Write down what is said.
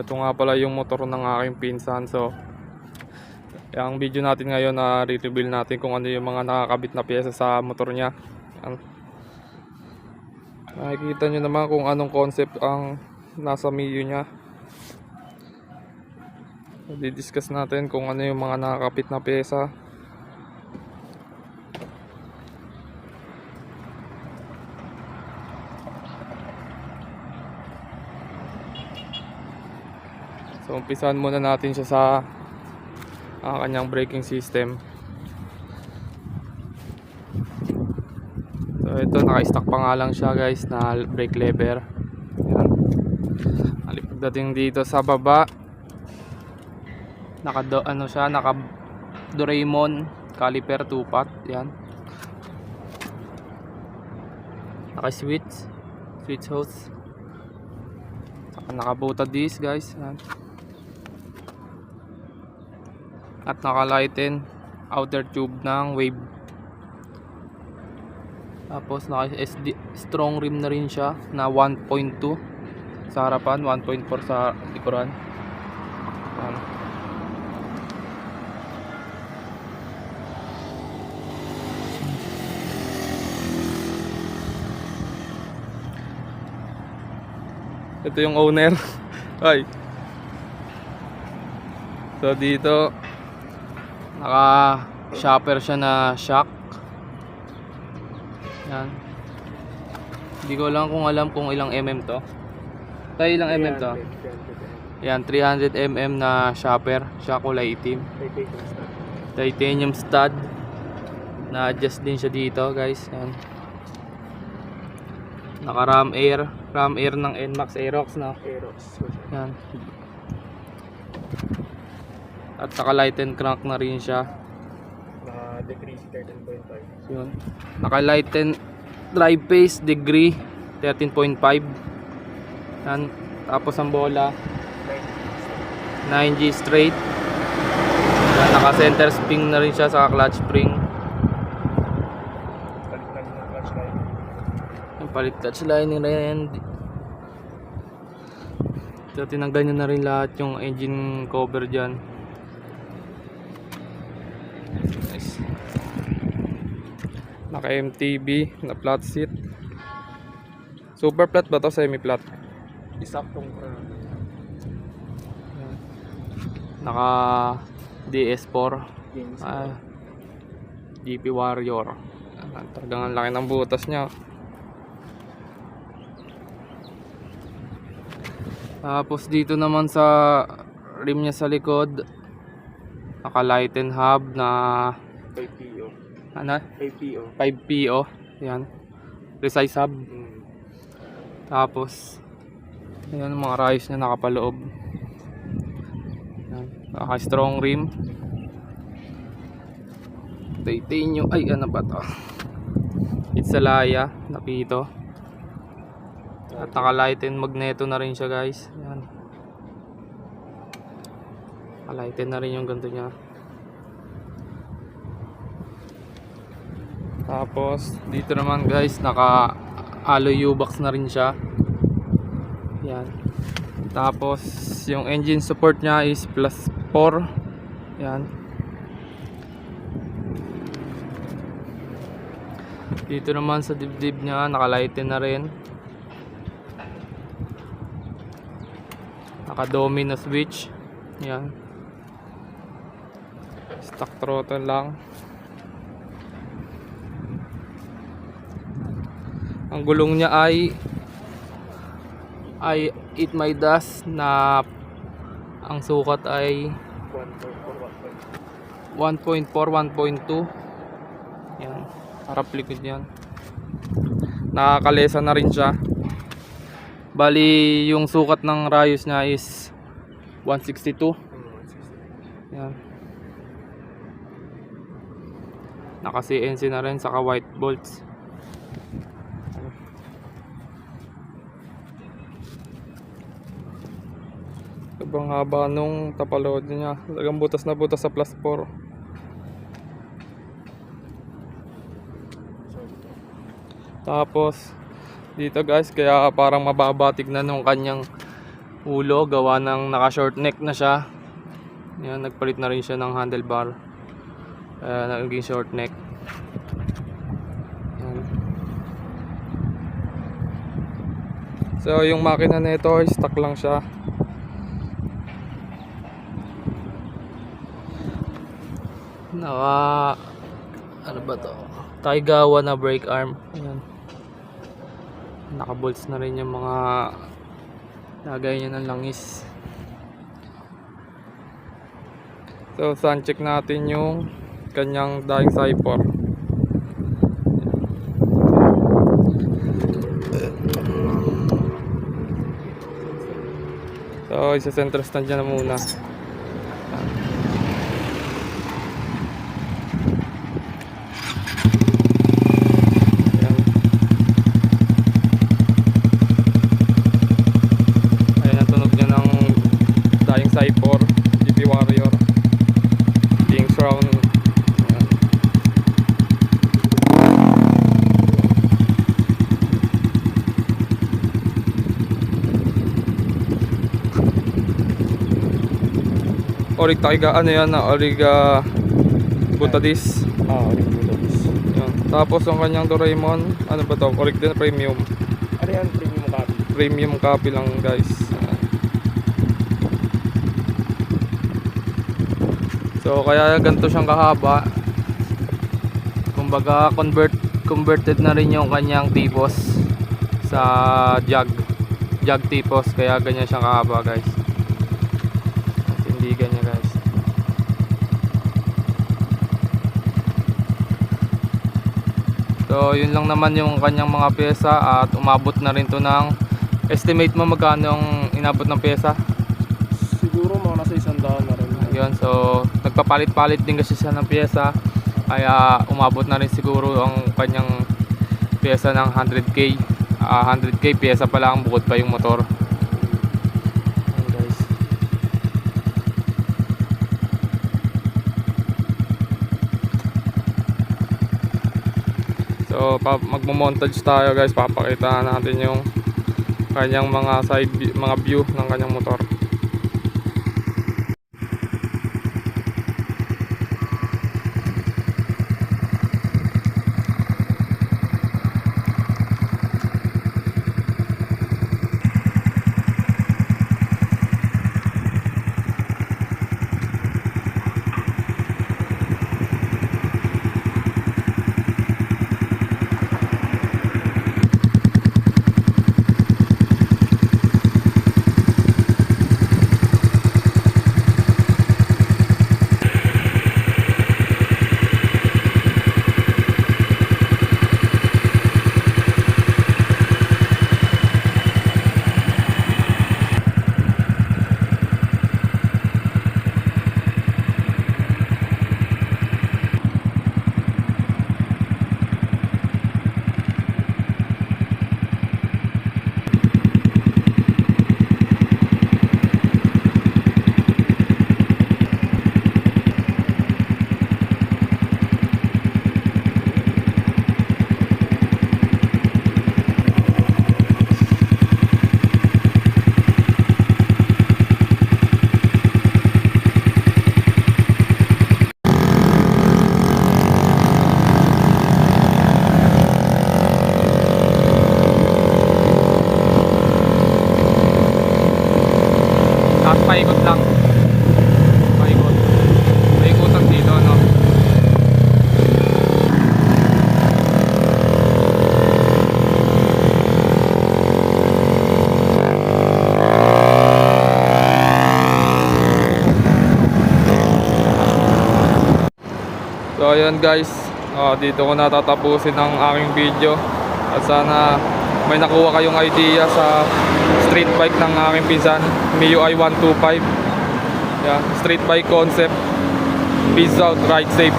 Ito nga pala yung motor ng aking pinsan. So, ang video natin ngayon na re-reveal natin kung ano yung mga nakakabit na pyesa sa motor niya. Yan. Nakikita nyo naman kung anong concept ang nasa Mio niya. Di-discuss natin kung ano yung mga nakakapit na pyesa. So umpisahan muna natin siya sa ah, kanyang braking system. So ito naka-stock pa nga lang siya guys na brake lever. Yan. Pagdating dito sa baba naka ano siya naka Doraemon caliper 2 pot yan naka switch switch hose Saka nakabuta disc guys yan at naka-lighten outer tube ng wave. Tapos naka SD strong rim na rin siya na 1.2 sa harapan 1.4 sa likuran. Yan. ito yung owner. Ay. So dito naka shopper siya na shock. Yan. Hindi ko lang kung alam kung ilang mm to. Tayo ilang mm to? Yan 300 mm na shopper. Siya kulay itim. Titanium stud. Na adjust din siya dito guys. Yan. Naka ram air. Ram air ng NMAX Aerox no? Yan at naka lighten crank na rin siya. Decrease 13.5 yun. Naka lighten drive pace degree 13.5 yan. Tapos ang bola. 9G straight. Yan, naka center spring na rin siya sa clutch spring. Yung palit clutch lining na yan. So tinanggal nyo na rin lahat yung engine cover dyan nice. Naka MTB na flat seat. Super flat ba to semi flat isaktong naka DS4 games ah, GP Warrior. Talagang ang laki ng butas niya. Tapos dito naman sa rim niya sa likod naka lighten hub na 5PO ano? 5PO 5PO yan. Precise hub. Mm. tapos ayan mga rayos niya nakapaloob. Yan. Naka strong rim. Titanium. Ay ano ba to? Itsalaya napito at naka lighten magneto na rin siya guys. Yan naka lighten na rin yung ganito niya. Tapos dito naman guys naka alloy U-box na rin siya. Yan. Tapos yung engine support niya is plus 4 yan. Dito naman sa dibdib niya nakalighten na rin. Nakadomi na switch. Yan stock throttle lang. Ang gulong niya ay ay it my dust na ang sukat ay 1.4 1.4 1.2 yan harap likod yan nakakalesa na rin siya. Bali yung sukat ng rayos niya is 162 yan naka CNC na rin saka white bolts Sobrang haba nung tapaload niya. Talagang butas na butas sa plus 4. Tapos dito guys, kaya parang mababa tignan nung kanyang ulo gawa ng naka short neck na siya yan nagpalit na rin siya ng handlebar kaya naging short neck. Yan. so yung makina nito stock lang siya. Naka ano ba to? Taigawa na brake arm. Ayan. naka-bolts na rin yung mga lagay niya ng langis. So sun check natin yung kanyang dying cipher so isa center stand niya na muna. Cypher, GP Warrior, King's Crown. Ayan. Orig Taiga, ano yan na Origa Butadis. Ah, mo tapos. Yan. Tapos ang kanyang Doraemon, ano ba to? Orig din premium. Ano yan, premium copy? Premium copy lang guys. So kaya ganito siyang kahaba. Kumbaga convert converted na rin yung kanyang tipos sa jug. Jug tipos kaya ganyan siyang kahaba guys. At hindi ganyan guys. So yun lang naman yung kanyang mga pyesa at umabot na rin to ng estimate mo magkano yung inabot ng pyesa. Siguro mga nasa isang daan na rin. Yun, so nagpapalit-palit din kasi siya ng pyesa. Kaya umabot na rin siguro ang kanyang pyesa ng 100k. Ah, 100k pyesa pala ang bukod pa yung motor. Ayan, guys. So, magmo-montage tayo guys. Papakita natin yung kanyang mga side mga view ng kanyang motor. Tapos paikot lang. Paikot. Paikutan dito, no? So ayun guys, Ah, dito ko natatapusin ang aking video at sana may nakuha kayong idea sa street bike ng aking pinsan, MIUI 125. Yeah, street bike concept. Peace out, ride safe.